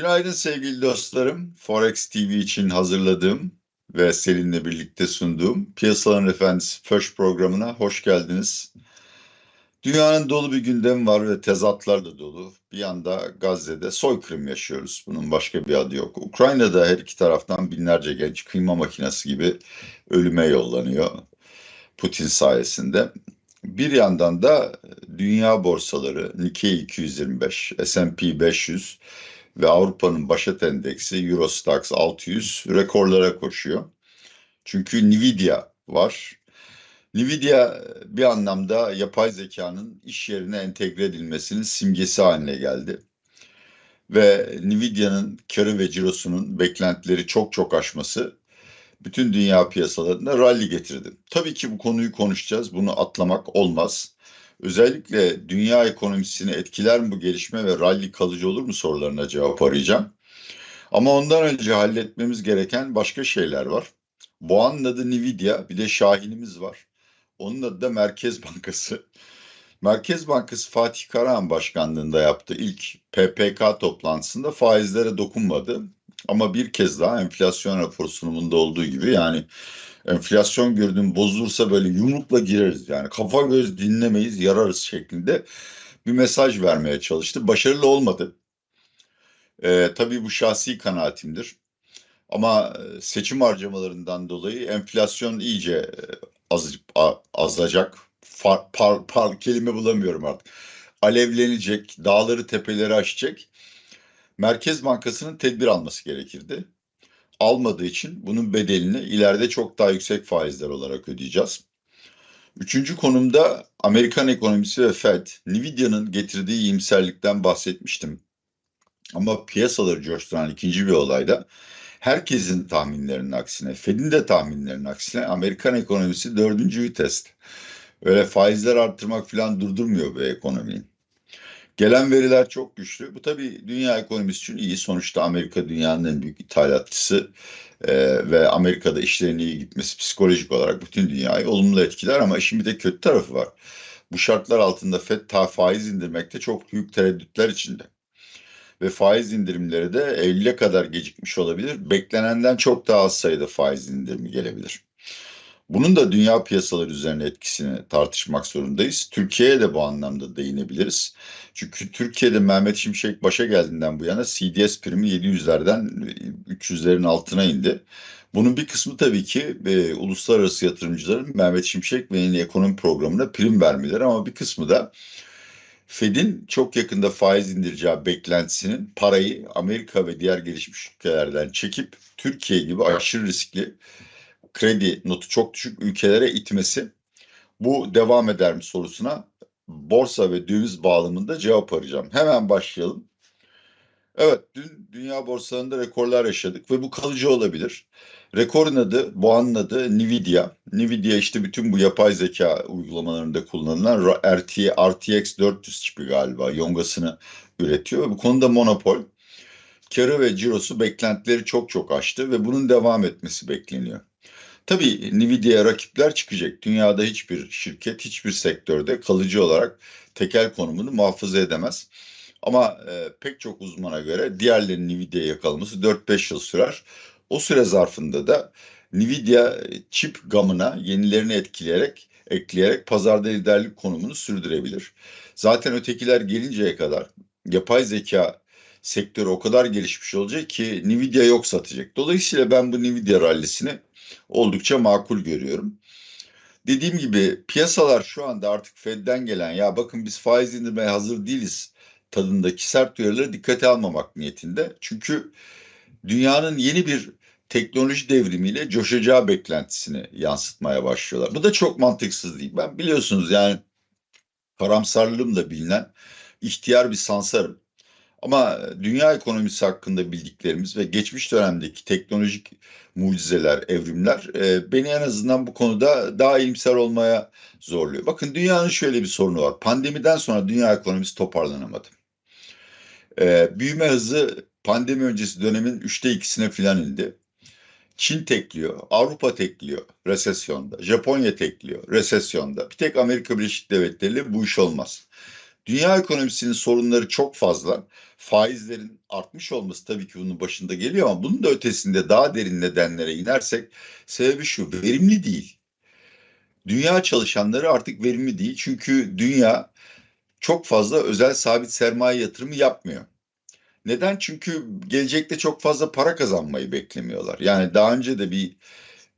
Günaydın sevgili dostlarım. Forex TV için hazırladığım ve Selin'le birlikte sunduğum Piyasaların Efendisi First programına hoş geldiniz. Dünyanın dolu bir gündemi var ve tezatlar da dolu. Bir yanda Gazze'de soykırım yaşıyoruz. Bunun başka bir adı yok. Ukrayna'da her iki taraftan binlerce genç kıyma makinesi gibi ölüme yollanıyor Putin sayesinde. Bir yandan da dünya borsaları Nikkei 225, S&P 500 ve Avrupa'nın başat endeksi Eurostoxx 600 rekorlara koşuyor. Çünkü Nvidia var. Nvidia bir anlamda yapay zekanın iş yerine entegre edilmesinin simgesi haline geldi. Ve Nvidia'nın karı ve cirosunun beklentileri çok çok aşması bütün dünya piyasalarında rally getirdi. Tabii ki bu konuyu konuşacağız. Bunu atlamak olmaz. Özellikle dünya ekonomisini etkiler mi bu gelişme ve rally kalıcı olur mu sorularına cevap arayacağım. Ama ondan önce halletmemiz gereken başka şeyler var. Boğa'nın adı Nvidia, bir de Şahin'imiz var. Onun adı da Merkez Bankası. Merkez Bankası Fatih Karahan başkanlığında yaptığı ilk PPK toplantısında faizlere dokunmadı. Ama bir kez daha enflasyon raporu sunumunda olduğu gibi yani enflasyon gördüğüm bozulursa böyle yumrukla gireriz. Yani kafa göz dinlemeyiz, yararız şeklinde bir mesaj vermeye çalıştı. Başarılı olmadı. Ee, tabii bu şahsi kanaatimdir. Ama e, seçim harcamalarından dolayı enflasyon iyice e, az, azacak. Far, par, par kelime bulamıyorum artık. Alevlenecek, dağları tepeleri aşacak. Merkez Bankası'nın tedbir alması gerekirdi almadığı için bunun bedelini ileride çok daha yüksek faizler olarak ödeyeceğiz. Üçüncü konumda Amerikan ekonomisi ve Fed, Nvidia'nın getirdiği iyimserlikten bahsetmiştim. Ama piyasaları coşturan ikinci bir olayda herkesin tahminlerinin aksine, Fed'in de tahminlerinin aksine Amerikan ekonomisi dördüncü viteste. Öyle faizler arttırmak falan durdurmuyor bu ekonomiyi. Gelen veriler çok güçlü. Bu tabii dünya ekonomisi için iyi. Sonuçta Amerika dünyanın en büyük ithalatçısı e, ve Amerika'da işlerin iyi gitmesi psikolojik olarak bütün dünyayı olumlu etkiler ama işin bir de kötü tarafı var. Bu şartlar altında FED ta faiz indirmekte çok büyük tereddütler içinde. Ve faiz indirimleri de Eylül'e kadar gecikmiş olabilir. Beklenenden çok daha az sayıda faiz indirimi gelebilir. Bunun da dünya piyasaları üzerine etkisini tartışmak zorundayız. Türkiye'ye de bu anlamda değinebiliriz. Çünkü Türkiye'de Mehmet Şimşek başa geldiğinden bu yana CDS primi 700'lerden 300'lerin altına indi. Bunun bir kısmı tabii ki e, uluslararası yatırımcıların Mehmet Şimşek ve yeni ekonomi programına prim vermeleri ama bir kısmı da Fed'in çok yakında faiz indireceği beklentisinin parayı Amerika ve diğer gelişmiş ülkelerden çekip Türkiye gibi aşırı riskli kredi notu çok düşük ülkelere itmesi bu devam eder mi sorusuna borsa ve döviz bağlamında cevap arayacağım. Hemen başlayalım. Evet, dün dünya borsalarında rekorlar yaşadık ve bu kalıcı olabilir. Rekorun adı, boğanın adı Nvidia. Nvidia işte bütün bu yapay zeka uygulamalarında kullanılan RT, RTX 400 çipi galiba yongasını üretiyor ve bu konuda monopol. Karı ve cirosu beklentileri çok çok aştı ve bunun devam etmesi bekleniyor. Tabii Nvidia'ya rakipler çıkacak. Dünyada hiçbir şirket, hiçbir sektörde kalıcı olarak tekel konumunu muhafaza edemez. Ama e, pek çok uzmana göre diğerlerinin Nvidia'ya yakalaması 4-5 yıl sürer. O süre zarfında da Nvidia çip gamına yenilerini etkileyerek ekleyerek pazarda liderlik konumunu sürdürebilir. Zaten ötekiler gelinceye kadar yapay zeka sektörü o kadar gelişmiş olacak ki Nvidia yok satacak. Dolayısıyla ben bu Nvidia rallisini oldukça makul görüyorum. Dediğim gibi piyasalar şu anda artık Fed'den gelen ya bakın biz faiz indirmeye hazır değiliz tadındaki sert uyarıları dikkate almamak niyetinde. Çünkü dünyanın yeni bir teknoloji devrimiyle coşacağı beklentisini yansıtmaya başlıyorlar. Bu da çok mantıksız değil. Ben biliyorsunuz yani karamsarlığım da bilinen ihtiyar bir sansarım. Ama dünya ekonomisi hakkında bildiklerimiz ve geçmiş dönemdeki teknolojik mucizeler, evrimler e, beni en azından bu konuda daha iyimser olmaya zorluyor. Bakın dünyanın şöyle bir sorunu var. Pandemiden sonra dünya ekonomisi toparlanamadı. E, büyüme hızı pandemi öncesi dönemin üçte ikisine filan indi. Çin tekliyor, Avrupa tekliyor resesyonda, Japonya tekliyor resesyonda. Bir tek Amerika Birleşik Devletleri bu iş olmaz. Dünya ekonomisinin sorunları çok fazla. Faizlerin artmış olması tabii ki bunun başında geliyor ama bunun da ötesinde daha derin nedenlere inersek sebebi şu verimli değil. Dünya çalışanları artık verimli değil çünkü dünya çok fazla özel sabit sermaye yatırımı yapmıyor. Neden? Çünkü gelecekte çok fazla para kazanmayı beklemiyorlar. Yani daha önce de bir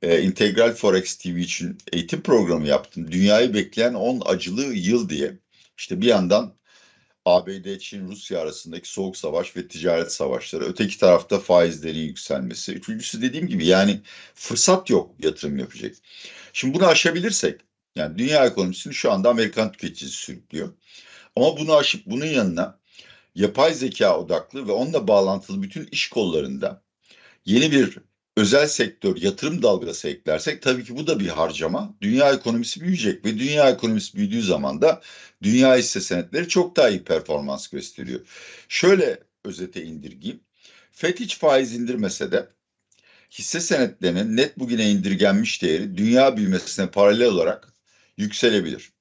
e, Integral Forex TV için eğitim programı yaptım. Dünyayı bekleyen 10 acılı yıl diye. İşte bir yandan ABD, Çin, Rusya arasındaki soğuk savaş ve ticaret savaşları. Öteki tarafta faizlerin yükselmesi. Üçüncüsü dediğim gibi yani fırsat yok yatırım yapacak. Şimdi bunu aşabilirsek yani dünya ekonomisini şu anda Amerikan tüketicisi sürüklüyor. Ama bunu aşıp bunun yanına yapay zeka odaklı ve onunla bağlantılı bütün iş kollarında yeni bir özel sektör yatırım dalgası eklersek tabii ki bu da bir harcama. Dünya ekonomisi büyüyecek ve dünya ekonomisi büyüdüğü zaman da dünya hisse senetleri çok daha iyi performans gösteriyor. Şöyle özete indirgeyim. FED hiç faiz indirmese de hisse senetlerinin net bugüne indirgenmiş değeri dünya büyümesine paralel olarak yükselebilir.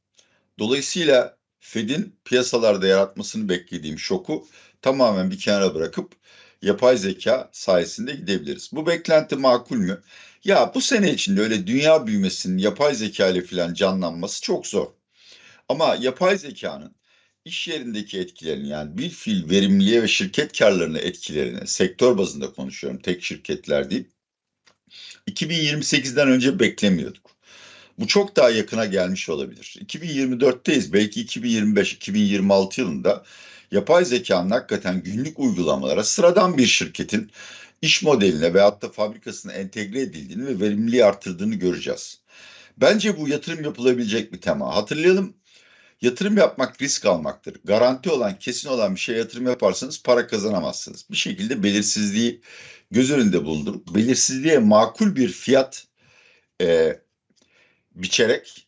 Dolayısıyla Fed'in piyasalarda yaratmasını beklediğim şoku tamamen bir kenara bırakıp yapay zeka sayesinde gidebiliriz. Bu beklenti makul mü? Ya bu sene içinde öyle dünya büyümesinin yapay zeka ile falan canlanması çok zor. Ama yapay zekanın iş yerindeki etkilerini yani bir fil verimliliğe ve şirket karlarına etkilerini sektör bazında konuşuyorum tek şirketler değil. 2028'den önce beklemiyorduk. Bu çok daha yakına gelmiş olabilir. 2024'teyiz. Belki 2025-2026 yılında yapay zekanın hakikaten günlük uygulamalara sıradan bir şirketin iş modeline veyahut da fabrikasına entegre edildiğini ve verimliliği artırdığını göreceğiz. Bence bu yatırım yapılabilecek bir tema. Hatırlayalım Yatırım yapmak risk almaktır. Garanti olan, kesin olan bir şey yatırım yaparsanız para kazanamazsınız. Bir şekilde belirsizliği göz önünde bulundurup belirsizliğe makul bir fiyat e, biçerek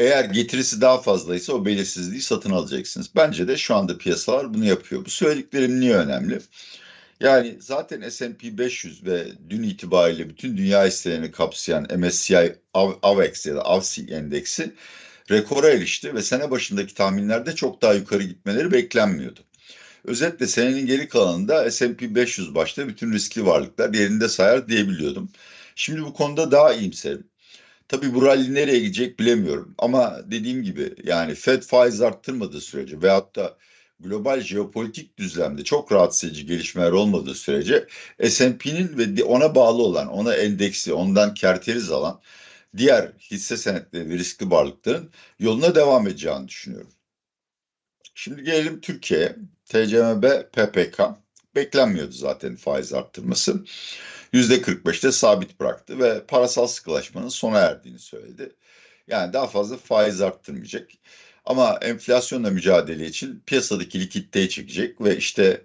eğer getirisi daha fazlaysa o belirsizliği satın alacaksınız. Bence de şu anda piyasalar bunu yapıyor. Bu söylediklerim niye önemli? Yani zaten S&P 500 ve dün itibariyle bütün dünya hisselerini kapsayan MSCI AVEX ya da AVSI endeksi rekora erişti ve sene başındaki tahminlerde çok daha yukarı gitmeleri beklenmiyordu. Özetle senenin geri kalanında S&P 500 başta bütün riskli varlıklar yerinde sayar diyebiliyordum. Şimdi bu konuda daha iyimserim. Tabii bu rally nereye gidecek bilemiyorum. Ama dediğim gibi yani Fed faiz arttırmadığı sürece veyahut da global jeopolitik düzlemde çok rahatsız edici gelişmeler olmadığı sürece S&P'nin ve ona bağlı olan, ona endeksi, ondan kerteriz alan diğer hisse senetleri ve riskli varlıkların yoluna devam edeceğini düşünüyorum. Şimdi gelelim Türkiye'ye. TCMB, PPK beklenmiyordu zaten faiz arttırması. %45'te sabit bıraktı ve parasal sıkılaşmanın sona erdiğini söyledi. Yani daha fazla faiz arttırmayacak. Ama enflasyonla mücadele için piyasadaki likiditeyi çekecek ve işte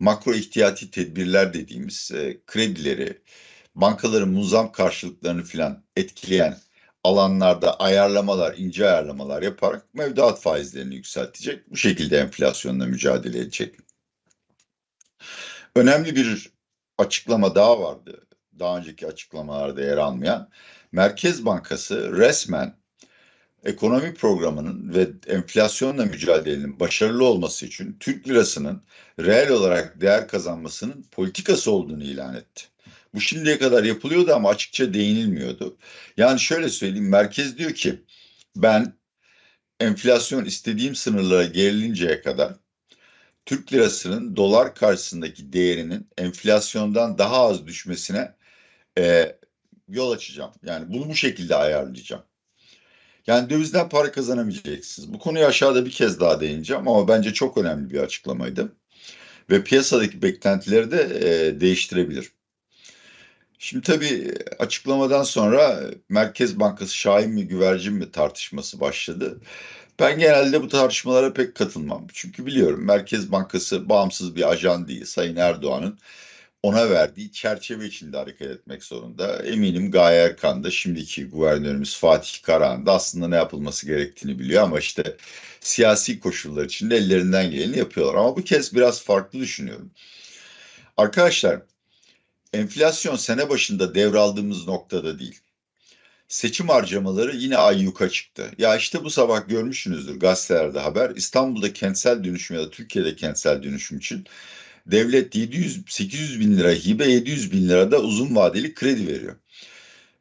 makro ihtiyati tedbirler dediğimiz e, kredileri, bankaların muzam karşılıklarını filan etkileyen alanlarda ayarlamalar, ince ayarlamalar yaparak mevduat faizlerini yükseltecek. Bu şekilde enflasyonla mücadele edecek. Önemli bir açıklama daha vardı. Daha önceki açıklamalarda yer almayan. Merkez Bankası resmen ekonomi programının ve enflasyonla mücadelenin başarılı olması için Türk lirasının reel olarak değer kazanmasının politikası olduğunu ilan etti. Bu şimdiye kadar yapılıyordu ama açıkça değinilmiyordu. Yani şöyle söyleyeyim merkez diyor ki ben enflasyon istediğim sınırlara gerilinceye kadar Türk lirasının dolar karşısındaki değerinin enflasyondan daha az düşmesine e, yol açacağım. Yani bunu bu şekilde ayarlayacağım. Yani dövizden para kazanamayacaksınız. Bu konuyu aşağıda bir kez daha değineceğim ama bence çok önemli bir açıklamaydı. Ve piyasadaki beklentileri de e, değiştirebilir. Şimdi tabii açıklamadan sonra Merkez Bankası Şahin mi güvercin mi tartışması başladı. Ben genelde bu tartışmalara pek katılmam. Çünkü biliyorum Merkez Bankası bağımsız bir ajan değil. Sayın Erdoğan'ın ona verdiği çerçeve içinde hareket etmek zorunda. Eminim Gaye Erkan da şimdiki guvernörümüz Fatih Karahan da aslında ne yapılması gerektiğini biliyor ama işte siyasi koşullar içinde ellerinden geleni yapıyorlar. Ama bu kez biraz farklı düşünüyorum. Arkadaşlar enflasyon sene başında devraldığımız noktada değil. Seçim harcamaları yine ayyuka çıktı. Ya işte bu sabah görmüşsünüzdür gazetelerde haber. İstanbul'da kentsel dönüşüm ya da Türkiye'de kentsel dönüşüm için devlet 700-800 bin lira hibe 700 bin lira da uzun vadeli kredi veriyor.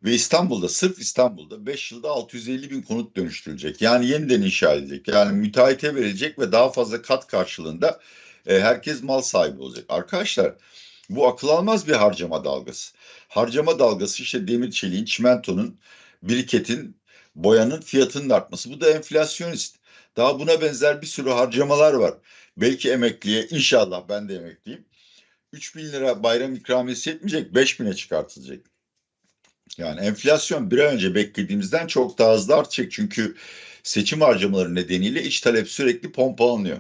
Ve İstanbul'da sırf İstanbul'da 5 yılda 650 bin konut dönüştürülecek. Yani yeniden inşa edilecek. Yani müteahhite verilecek ve daha fazla kat karşılığında e, herkes mal sahibi olacak. Arkadaşlar bu akıl almaz bir harcama dalgası. Harcama dalgası işte demir çeliğin, çimentonun, biriketin, boyanın fiyatının artması. Bu da enflasyonist. Daha buna benzer bir sürü harcamalar var. Belki emekliye, inşallah ben de emekliyim. 3 bin lira bayram ikramiyesi yetmeyecek, 5 bine çıkartılacak. Yani enflasyon bir an önce beklediğimizden çok daha hızlı artacak. Çünkü seçim harcamaları nedeniyle iç talep sürekli pompalanıyor.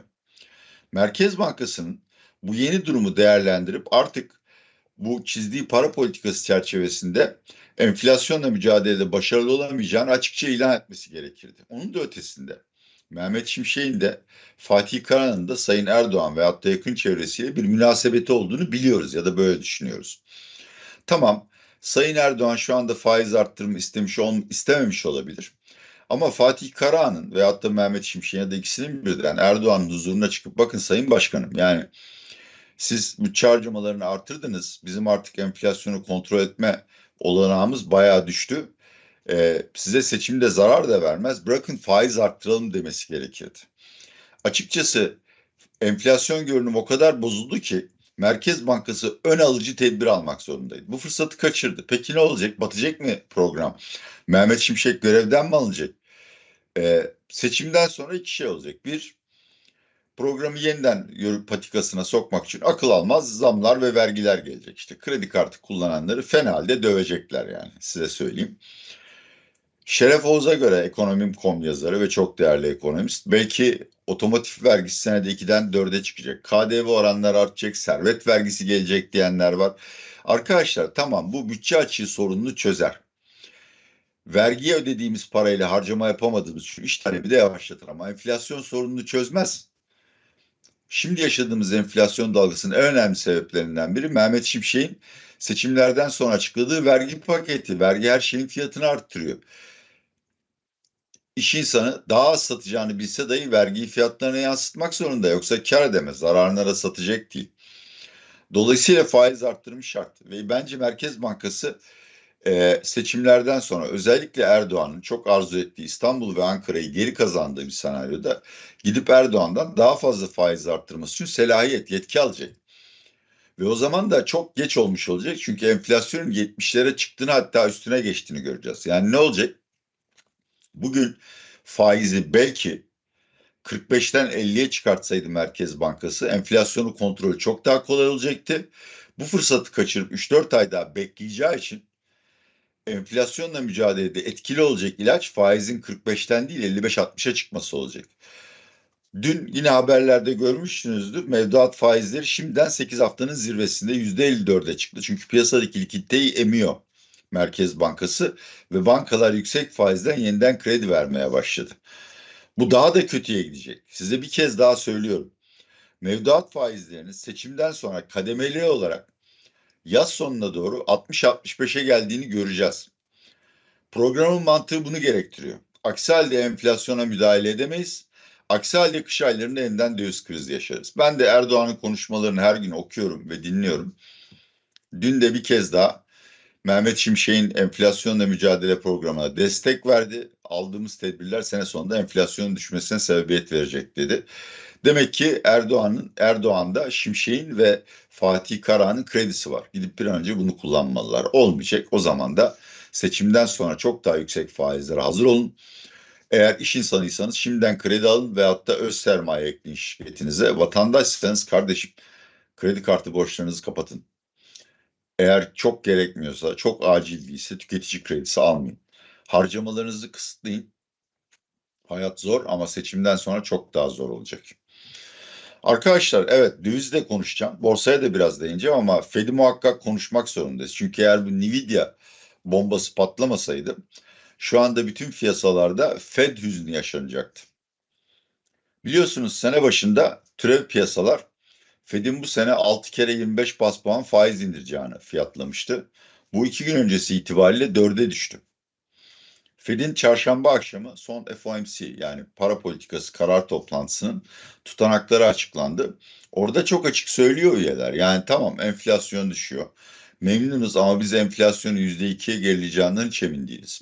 Merkez Bankası'nın bu yeni durumu değerlendirip artık bu çizdiği para politikası çerçevesinde enflasyonla mücadelede başarılı olamayacağını açıkça ilan etmesi gerekirdi. Onun da ötesinde Mehmet Şimşek'in de Fatih Karahan'ın da Sayın Erdoğan veyahut da yakın çevresiyle bir münasebeti olduğunu biliyoruz ya da böyle düşünüyoruz. Tamam Sayın Erdoğan şu anda faiz arttırımı istemiş ol, istememiş olabilir. Ama Fatih Karahan'ın veyahut da Mehmet Şimşek'in ya da ikisinin birden Erdoğan'ın huzuruna çıkıp bakın Sayın Başkanım yani siz bütçe harcamalarını artırdınız. Bizim artık enflasyonu kontrol etme olanağımız bayağı düştü. Ee, size seçimde zarar da vermez. Bırakın faiz arttıralım demesi gerekirdi. Açıkçası enflasyon görünümü o kadar bozuldu ki Merkez Bankası ön alıcı tedbir almak zorundaydı. Bu fırsatı kaçırdı. Peki ne olacak? Batacak mı program? Mehmet Şimşek görevden mi alınacak? Ee, seçimden sonra iki şey olacak. Bir, programı yeniden patikasına sokmak için akıl almaz zamlar ve vergiler gelecek. İşte kredi kartı kullananları fena halde dövecekler yani size söyleyeyim. Şeref Oğuz'a göre ekonomim.com yazarı ve çok değerli ekonomist belki otomotiv vergisi senede 2'den 4'e çıkacak. KDV oranları artacak, servet vergisi gelecek diyenler var. Arkadaşlar tamam bu bütçe açığı sorununu çözer. Vergiye ödediğimiz parayla harcama yapamadığımız için iş talebi de yavaşlatır ama enflasyon sorununu çözmez. Şimdi yaşadığımız enflasyon dalgasının en önemli sebeplerinden biri Mehmet Şimşek'in seçimlerden sonra açıkladığı vergi paketi. Vergi her şeyin fiyatını arttırıyor iş insanı daha az satacağını bilse dahi vergiyi fiyatlarına yansıtmak zorunda. Yoksa kar edemez. Zararına da satacak değil. Dolayısıyla faiz arttırımı şart. Ve bence Merkez Bankası e, seçimlerden sonra özellikle Erdoğan'ın çok arzu ettiği İstanbul ve Ankara'yı geri kazandığı bir senaryoda gidip Erdoğan'dan daha fazla faiz arttırması için selahiyet, yetki alacak. Ve o zaman da çok geç olmuş olacak. Çünkü enflasyonun 70'lere çıktığını hatta üstüne geçtiğini göreceğiz. Yani ne olacak? Bugün faizi belki 45'ten 50'ye çıkartsaydı Merkez Bankası enflasyonu kontrolü çok daha kolay olacaktı. Bu fırsatı kaçırıp 3-4 ay daha bekleyeceği için enflasyonla mücadelede etkili olacak ilaç faizin 45'ten değil 55-60'a çıkması olacak. Dün yine haberlerde görmüşsünüzdür. Mevduat faizleri şimdiden 8 haftanın zirvesinde %54'e çıktı. Çünkü piyasadaki likiditeyi emiyor. Merkez Bankası ve bankalar yüksek faizden yeniden kredi vermeye başladı. Bu daha da kötüye gidecek. Size bir kez daha söylüyorum. Mevduat faizlerinin seçimden sonra kademeli olarak yaz sonuna doğru 60-65'e geldiğini göreceğiz. Programın mantığı bunu gerektiriyor. Aksi halde enflasyona müdahale edemeyiz. Aksi halde kış aylarında yeniden döviz krizi yaşarız. Ben de Erdoğan'ın konuşmalarını her gün okuyorum ve dinliyorum. Dün de bir kez daha Mehmet Şimşek'in enflasyonla mücadele programına destek verdi. Aldığımız tedbirler sene sonunda enflasyonun düşmesine sebebiyet verecek dedi. Demek ki Erdoğan'ın Erdoğan'da Şimşek'in ve Fatih Karahan'ın kredisi var. Gidip bir an önce bunu kullanmalılar. Olmayacak. O zaman da seçimden sonra çok daha yüksek faizlere hazır olun. Eğer iş insanıysanız şimdiden kredi alın veyahut da öz sermaye ekleyin şirketinize. Vatandaşsanız kardeşim kredi kartı borçlarınızı kapatın. Eğer çok gerekmiyorsa, çok acil değilse tüketici kredisi almayın. Harcamalarınızı kısıtlayın. Hayat zor ama seçimden sonra çok daha zor olacak. Arkadaşlar evet dövizde konuşacağım. Borsaya da biraz değineceğim ama Fed'i muhakkak konuşmak zorundayız. Çünkü eğer bu Nvidia bombası patlamasaydı şu anda bütün piyasalarda Fed hüznü yaşanacaktı. Biliyorsunuz sene başında türev piyasalar Fed'in bu sene 6 kere 25 bas puan faiz indireceğini fiyatlamıştı. Bu iki gün öncesi itibariyle 4'e düştü. Fed'in çarşamba akşamı son FOMC yani para politikası karar toplantısının tutanakları açıklandı. Orada çok açık söylüyor üyeler. Yani tamam enflasyon düşüyor. Memnunuz ama biz enflasyonu %2'ye gerileyeceğinden hiç emin değiliz.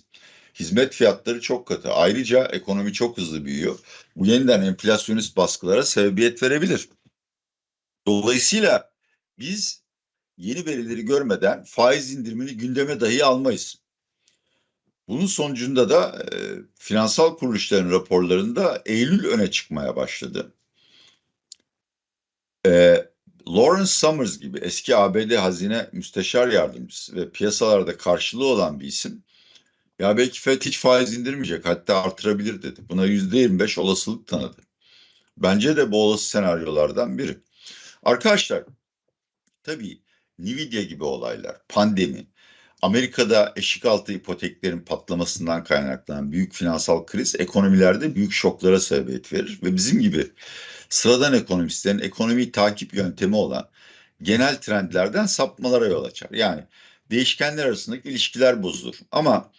Hizmet fiyatları çok katı. Ayrıca ekonomi çok hızlı büyüyor. Bu yeniden enflasyonist baskılara sebebiyet verebilir. Dolayısıyla biz yeni verileri görmeden faiz indirimini gündeme dahi almayız. Bunun sonucunda da e, finansal kuruluşların raporlarında Eylül öne çıkmaya başladı. E, Lawrence Summers gibi eski ABD Hazine Müsteşar Yardımcısı ve piyasalarda karşılığı olan bir isim ya belki FED hiç faiz indirmeyecek hatta artırabilir dedi. Buna %25 olasılık tanıdı. Bence de bu olası senaryolardan biri. Arkadaşlar tabii Nvidia gibi olaylar, pandemi, Amerika'da eşik altı ipoteklerin patlamasından kaynaklanan büyük finansal kriz ekonomilerde büyük şoklara sebebiyet verir ve bizim gibi sıradan ekonomistlerin ekonomiyi takip yöntemi olan genel trendlerden sapmalara yol açar. Yani değişkenler arasındaki ilişkiler bozulur. Ama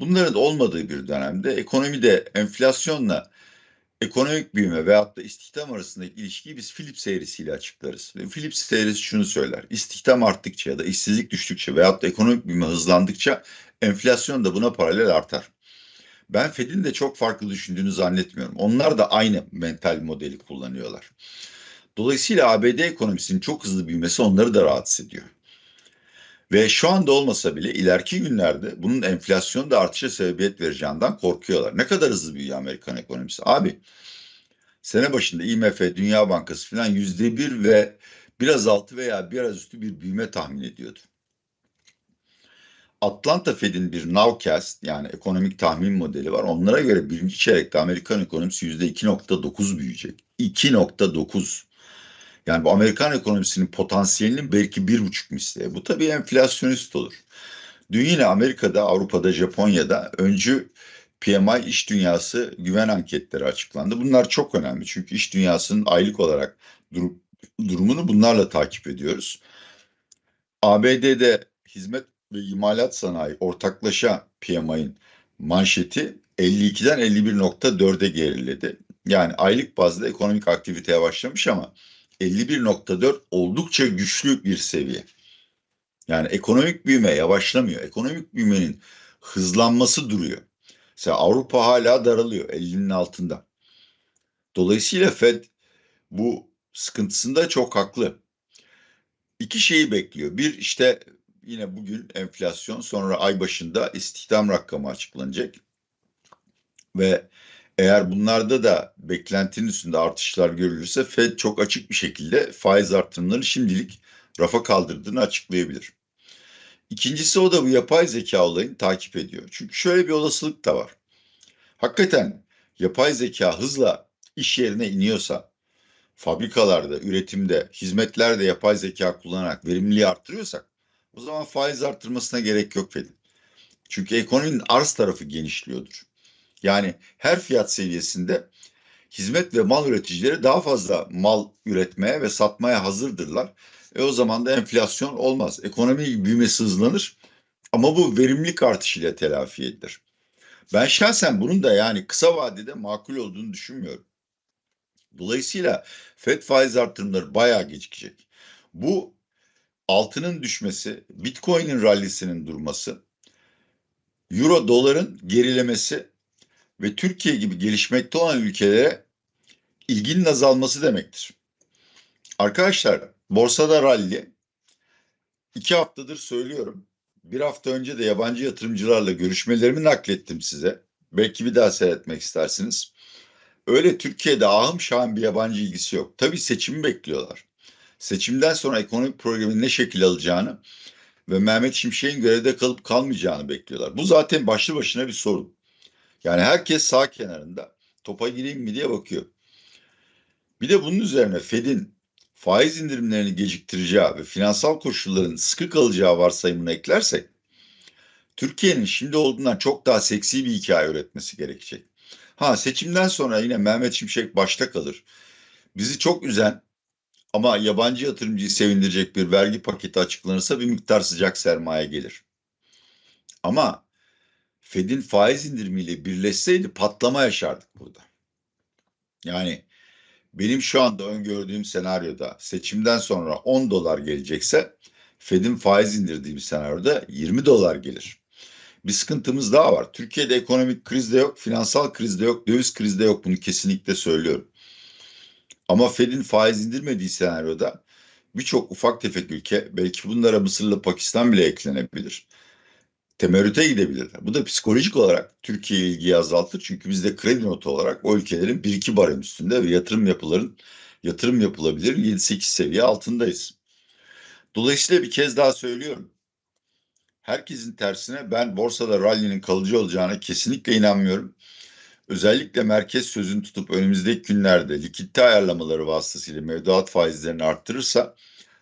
bunların olmadığı bir dönemde ekonomide enflasyonla ekonomik büyüme veyahut da istihdam arasındaki ilişkiyi biz Philips eğrisiyle açıklarız. Ve Philips eğrisi şunu söyler. İstihdam arttıkça ya da işsizlik düştükçe veyahut da ekonomik büyüme hızlandıkça enflasyon da buna paralel artar. Ben Fed'in de çok farklı düşündüğünü zannetmiyorum. Onlar da aynı mental modeli kullanıyorlar. Dolayısıyla ABD ekonomisinin çok hızlı büyümesi onları da rahatsız ediyor. Ve şu anda olmasa bile ileriki günlerde bunun enflasyon da artışa sebebiyet vereceğinden korkuyorlar. Ne kadar hızlı büyüyor Amerikan ekonomisi? Abi sene başında IMF, Dünya Bankası falan yüzde bir ve biraz altı veya biraz üstü bir büyüme tahmin ediyordu. Atlanta Fed'in bir nowcast yani ekonomik tahmin modeli var. Onlara göre birinci çeyrekte Amerikan ekonomisi yüzde 2.9 büyüyecek. 2.9. Yani bu Amerikan ekonomisinin potansiyelinin belki bir buçuk misli. Bu tabii enflasyonist olur. Dün yine Amerika'da, Avrupa'da, Japonya'da öncü PMI iş dünyası güven anketleri açıklandı. Bunlar çok önemli çünkü iş dünyasının aylık olarak durum, durumunu bunlarla takip ediyoruz. ABD'de hizmet ve imalat sanayi ortaklaşa PMI'nin manşeti 52'den 51.4'e geriledi. Yani aylık bazda ekonomik aktiviteye başlamış ama 51.4 oldukça güçlü bir seviye. Yani ekonomik büyüme yavaşlamıyor. Ekonomik büyümenin hızlanması duruyor. Mesela Avrupa hala daralıyor 50'nin altında. Dolayısıyla Fed bu sıkıntısında çok haklı. İki şeyi bekliyor. Bir işte yine bugün enflasyon sonra ay başında istihdam rakamı açıklanacak. Ve eğer bunlarda da beklentinin üstünde artışlar görülürse Fed çok açık bir şekilde faiz artırımlarını şimdilik rafa kaldırdığını açıklayabilir. İkincisi o da bu yapay zeka olayını takip ediyor. Çünkü şöyle bir olasılık da var. Hakikaten yapay zeka hızla iş yerine iniyorsa, fabrikalarda, üretimde, hizmetlerde yapay zeka kullanarak verimliliği arttırıyorsak o zaman faiz arttırmasına gerek yok Fed'in. Çünkü ekonominin arz tarafı genişliyordur. Yani her fiyat seviyesinde hizmet ve mal üreticileri daha fazla mal üretmeye ve satmaya hazırdırlar. E o zaman da enflasyon olmaz. Ekonomi büyümesi hızlanır ama bu verimlilik artışıyla telafi edilir. Ben şahsen bunun da yani kısa vadede makul olduğunu düşünmüyorum. Dolayısıyla FED faiz artırımları bayağı gecikecek. Bu altının düşmesi, Bitcoin'in rallisinin durması, Euro doların gerilemesi ve Türkiye gibi gelişmekte olan ülkelere ilginin azalması demektir. Arkadaşlar borsada rally iki haftadır söylüyorum. Bir hafta önce de yabancı yatırımcılarla görüşmelerimi naklettim size. Belki bir daha seyretmek istersiniz. Öyle Türkiye'de ahım şahım bir yabancı ilgisi yok. Tabii seçimi bekliyorlar. Seçimden sonra ekonomik programın ne şekil alacağını ve Mehmet Şimşek'in görevde kalıp kalmayacağını bekliyorlar. Bu zaten başlı başına bir sorun. Yani herkes sağ kenarında topa gireyim mi diye bakıyor. Bir de bunun üzerine Fed'in faiz indirimlerini geciktireceği ve finansal koşulların sıkı kalacağı varsayımını eklersek Türkiye'nin şimdi olduğundan çok daha seksi bir hikaye üretmesi gerekecek. Ha seçimden sonra yine Mehmet Şimşek başta kalır. Bizi çok üzen ama yabancı yatırımcıyı sevindirecek bir vergi paketi açıklanırsa bir miktar sıcak sermaye gelir. Ama Fed'in faiz indirimiyle birleşseydi patlama yaşardık burada. Yani benim şu anda öngördüğüm senaryoda seçimden sonra 10 dolar gelecekse Fed'in faiz indirdiği senaryoda 20 dolar gelir. Bir sıkıntımız daha var. Türkiye'de ekonomik kriz de yok, finansal kriz de yok, döviz kriz de yok. Bunu kesinlikle söylüyorum. Ama Fed'in faiz indirmediği senaryoda birçok ufak tefek ülke belki bunlara Mısır'la Pakistan bile eklenebilir. Temerrüte gidebilirler. Bu da psikolojik olarak Türkiye ilgiyi azaltır. Çünkü biz de kredi notu olarak o ülkelerin 1-2 barem üstünde ve yatırım yapıların yatırım yapılabilir 7-8 seviye altındayız. Dolayısıyla bir kez daha söylüyorum. Herkesin tersine ben borsada rally'nin kalıcı olacağına kesinlikle inanmıyorum. Özellikle merkez sözünü tutup önümüzdeki günlerde likitte ayarlamaları vasıtasıyla mevduat faizlerini arttırırsa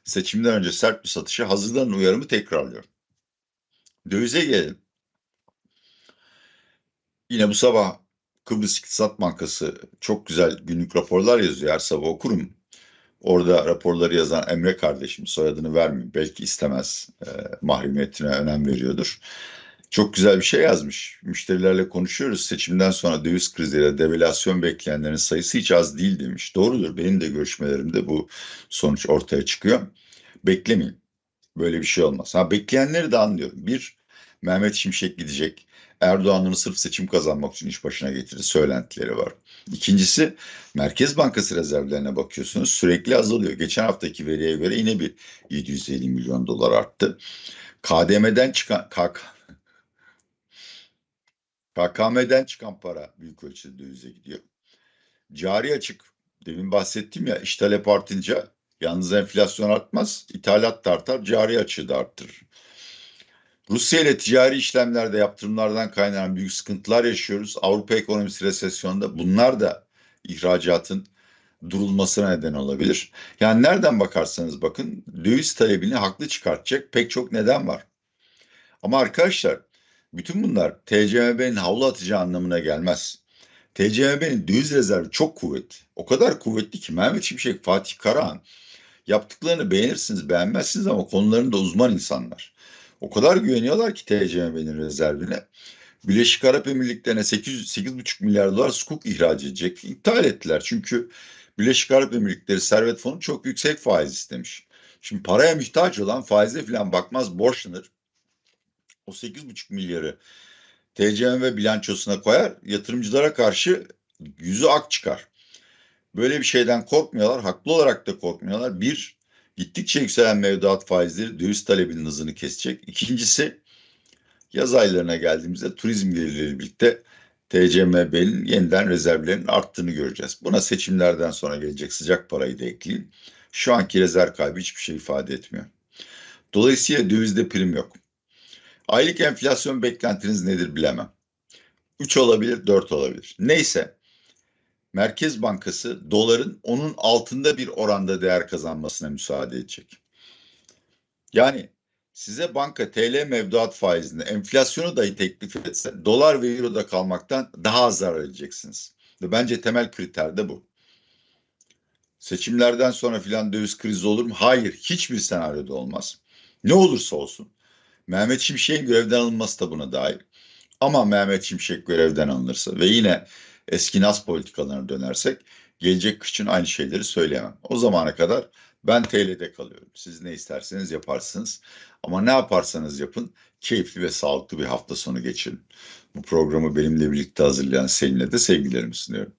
seçimden önce sert bir satışa hazırlanın uyarımı tekrarlıyorum. Dövize gelelim. Yine bu sabah Kıbrıs İktisat Bankası çok güzel günlük raporlar yazıyor. Her sabah okurum. Orada raporları yazan Emre kardeşim soyadını vermeyeyim. Belki istemez e, mahremiyetine önem veriyordur. Çok güzel bir şey yazmış. Müşterilerle konuşuyoruz. Seçimden sonra döviz kriziyle devalüasyon bekleyenlerin sayısı hiç az değil demiş. Doğrudur. Benim de görüşmelerimde bu sonuç ortaya çıkıyor. Beklemeyin. Böyle bir şey olmaz. Ha bekleyenleri de anlıyorum. Bir, Mehmet Şimşek gidecek. Erdoğan'ın sırf seçim kazanmak için iş başına getirdi söylentileri var. İkincisi Merkez Bankası rezervlerine bakıyorsunuz sürekli azalıyor. Geçen haftaki veriye göre yine bir 750 milyon dolar arttı. KDM'den çıkan KK, KKM'den çıkan para büyük ölçüde dövize gidiyor. Cari açık demin bahsettim ya iş talep artınca yalnız enflasyon artmaz ithalat da artar cari açığı da arttırır. Rusya ile ticari işlemlerde yaptırımlardan kaynanan büyük sıkıntılar yaşıyoruz. Avrupa ekonomisi resesyonda bunlar da ihracatın durulmasına neden olabilir. Yani nereden bakarsanız bakın döviz talebini haklı çıkartacak pek çok neden var. Ama arkadaşlar bütün bunlar TCMB'nin havlu atacağı anlamına gelmez. TCMB'nin döviz rezervi çok kuvvetli. O kadar kuvvetli ki Mehmet Şimşek, Fatih Karahan yaptıklarını beğenirsiniz, beğenmezsiniz ama konularında uzman insanlar. O kadar güveniyorlar ki TCMB'nin rezervine. Birleşik Arap Emirlikleri'ne 8,5 milyar dolar sukuk ihraç edecek. İptal ettiler çünkü Birleşik Arap Emirlikleri Servet Fonu çok yüksek faiz istemiş. Şimdi paraya muhtaç olan faize falan bakmaz borçlanır. O 8,5 milyarı TCMB bilançosuna koyar. Yatırımcılara karşı yüzü ak çıkar. Böyle bir şeyden korkmuyorlar. Haklı olarak da korkmuyorlar. Bir, gittikçe yükselen mevduat faizleri döviz talebinin hızını kesecek. İkincisi, yaz aylarına geldiğimizde turizm gelirleri birlikte TCMB'nin yeniden rezervlerinin arttığını göreceğiz. Buna seçimlerden sonra gelecek sıcak parayı da ekleyin. Şu anki rezerv kaybı hiçbir şey ifade etmiyor. Dolayısıyla dövizde prim yok. Aylık enflasyon beklentiniz nedir bilemem. 3 olabilir, 4 olabilir. Neyse Merkez Bankası doların onun altında bir oranda değer kazanmasına müsaade edecek. Yani size banka TL mevduat faizinde enflasyonu dahi teklif etse dolar ve euroda kalmaktan daha az zarar edeceksiniz. Ve bence temel kriter de bu. Seçimlerden sonra filan döviz krizi olur mu? Hayır, hiçbir senaryoda olmaz. Ne olursa olsun. Mehmet Şimşek'in görevden alınması da buna dahil. Ama Mehmet Şimşek görevden alınırsa ve yine eski nas politikalarına dönersek gelecek için aynı şeyleri söyleyemem. O zamana kadar ben TL'de kalıyorum. Siz ne isterseniz yaparsınız. Ama ne yaparsanız yapın keyifli ve sağlıklı bir hafta sonu geçirin. Bu programı benimle birlikte hazırlayan Selin'e de sevgilerimi sunuyorum.